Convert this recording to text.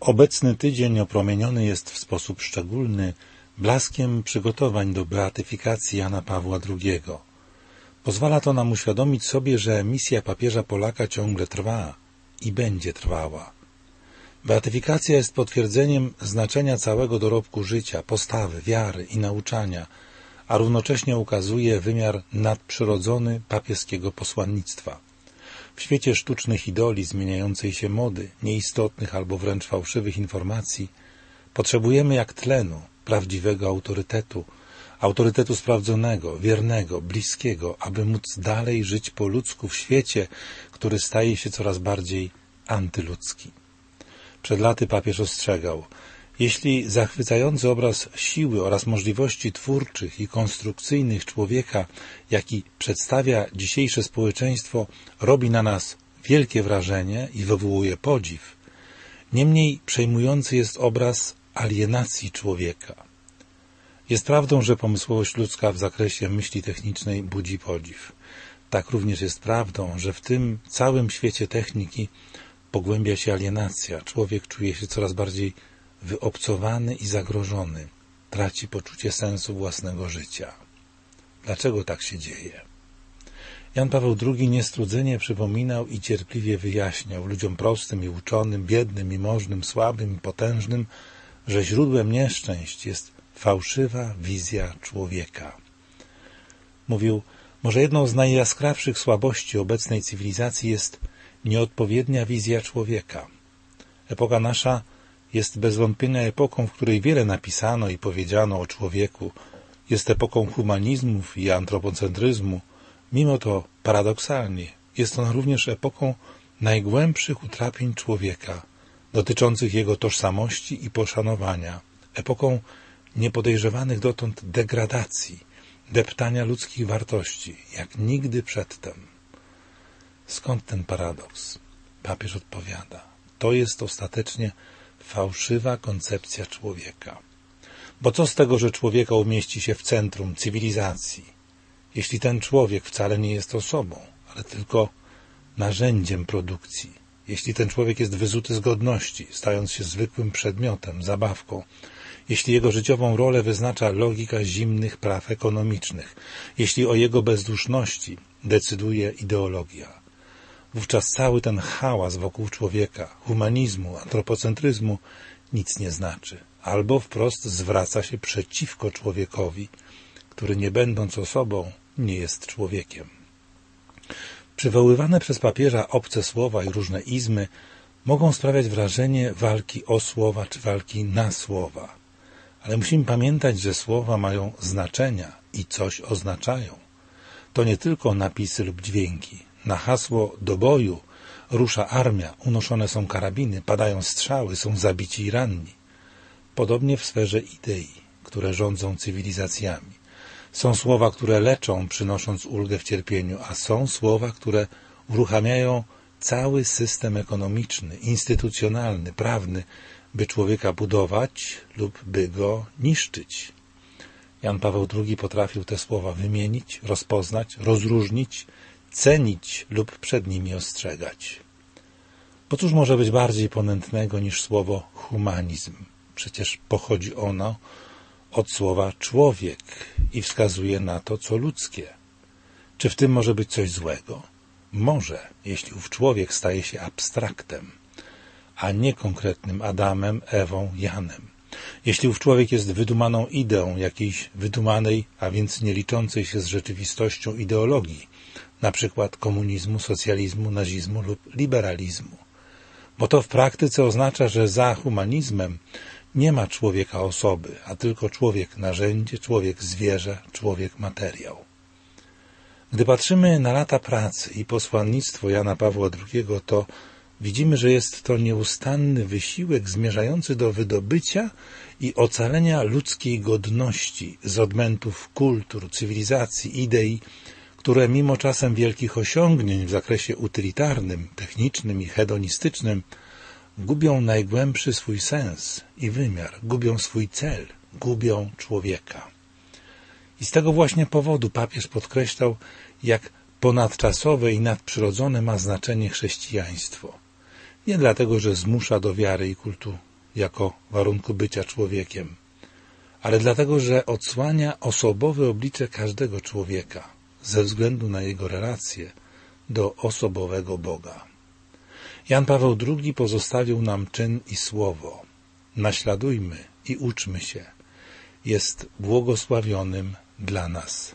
Obecny tydzień opromieniony jest w sposób szczególny blaskiem przygotowań do beatyfikacji Jana Pawła II. Pozwala to nam uświadomić sobie, że misja papieża Polaka ciągle trwa i będzie trwała. Beatyfikacja jest potwierdzeniem znaczenia całego dorobku życia, postawy, wiary i nauczania, a równocześnie ukazuje wymiar nadprzyrodzony papieskiego posłannictwa. W świecie sztucznych idoli, zmieniającej się mody, nieistotnych albo wręcz fałszywych informacji, potrzebujemy jak tlenu prawdziwego autorytetu, autorytetu sprawdzonego, wiernego, bliskiego, aby móc dalej żyć po ludzku w świecie, który staje się coraz bardziej antyludzki. Przed laty papież ostrzegał, jeśli zachwycający obraz siły oraz możliwości twórczych i konstrukcyjnych człowieka, jaki przedstawia dzisiejsze społeczeństwo, robi na nas wielkie wrażenie i wywołuje podziw, niemniej przejmujący jest obraz alienacji człowieka. Jest prawdą, że pomysłowość ludzka w zakresie myśli technicznej budzi podziw. Tak również jest prawdą, że w tym całym świecie techniki pogłębia się alienacja. Człowiek czuje się coraz bardziej wyobcowany i zagrożony. Traci poczucie sensu własnego życia. Dlaczego tak się dzieje? Jan Paweł II niestrudzenie przypominał i cierpliwie wyjaśniał ludziom prostym i uczonym, biednym i możnym, słabym i potężnym, że źródłem nieszczęść jest fałszywa wizja człowieka. Mówił, może jedną z najjaskrawszych słabości obecnej cywilizacji jest nieodpowiednia wizja człowieka. Epoka nasza jest bez wątpienia epoką, w której wiele napisano i powiedziano o człowieku. Jest epoką humanizmów i antropocentryzmu. Mimo to, paradoksalnie, jest ona również epoką najgłębszych utrapień człowieka, dotyczących jego tożsamości i poszanowania, epoką niepodejrzewanych dotąd degradacji, deptania ludzkich wartości, jak nigdy przedtem. Skąd ten paradoks? Papież odpowiada. To jest ostatecznie fałszywa koncepcja człowieka. Bo co z tego, że człowieka umieści się w centrum cywilizacji, jeśli ten człowiek wcale nie jest osobą, ale tylko narzędziem produkcji, jeśli ten człowiek jest wyzuty z godności, stając się zwykłym przedmiotem, zabawką, jeśli jego życiową rolę wyznacza logika zimnych praw ekonomicznych, jeśli o jego bezduszności decyduje ideologia wówczas cały ten hałas wokół człowieka, humanizmu, antropocentryzmu nic nie znaczy, albo wprost zwraca się przeciwko człowiekowi, który nie będąc osobą nie jest człowiekiem. Przywoływane przez papieża obce słowa i różne izmy mogą sprawiać wrażenie walki o słowa czy walki na słowa. Ale musimy pamiętać, że słowa mają znaczenia i coś oznaczają. To nie tylko napisy lub dźwięki, na hasło do boju rusza armia, unoszone są karabiny, padają strzały, są zabici i ranni. Podobnie w sferze idei, które rządzą cywilizacjami. Są słowa, które leczą, przynosząc ulgę w cierpieniu, a są słowa, które uruchamiają cały system ekonomiczny, instytucjonalny, prawny, by człowieka budować lub by go niszczyć. Jan Paweł II potrafił te słowa wymienić, rozpoznać, rozróżnić cenić lub przed nimi ostrzegać. Bo cóż może być bardziej ponętnego niż słowo humanizm? Przecież pochodzi ono od słowa człowiek i wskazuje na to, co ludzkie. Czy w tym może być coś złego? Może, jeśli ów człowiek staje się abstraktem, a nie konkretnym Adamem, Ewą, Janem. Jeśli ów człowiek jest wydumaną ideą jakiejś wydumanej, a więc nie liczącej się z rzeczywistością ideologii, przykład komunizmu, socjalizmu, nazizmu lub liberalizmu. Bo to w praktyce oznacza, że za humanizmem nie ma człowieka osoby, a tylko człowiek narzędzie, człowiek zwierzę, człowiek materiał. Gdy patrzymy na lata pracy i posłannictwo Jana Pawła II, to widzimy, że jest to nieustanny wysiłek zmierzający do wydobycia i ocalenia ludzkiej godności z odmętów kultur, cywilizacji, idei, które mimo czasem wielkich osiągnięć w zakresie utylitarnym, technicznym i hedonistycznym gubią najgłębszy swój sens i wymiar, gubią swój cel, gubią człowieka. I z tego właśnie powodu papież podkreślał, jak ponadczasowe i nadprzyrodzone ma znaczenie chrześcijaństwo. Nie dlatego, że zmusza do wiary i kultu jako warunku bycia człowiekiem, ale dlatego, że odsłania osobowe oblicze każdego człowieka ze względu na jego relacje do osobowego Boga. Jan Paweł II pozostawił nam czyn i słowo. Naśladujmy i uczmy się. Jest błogosławionym dla nas.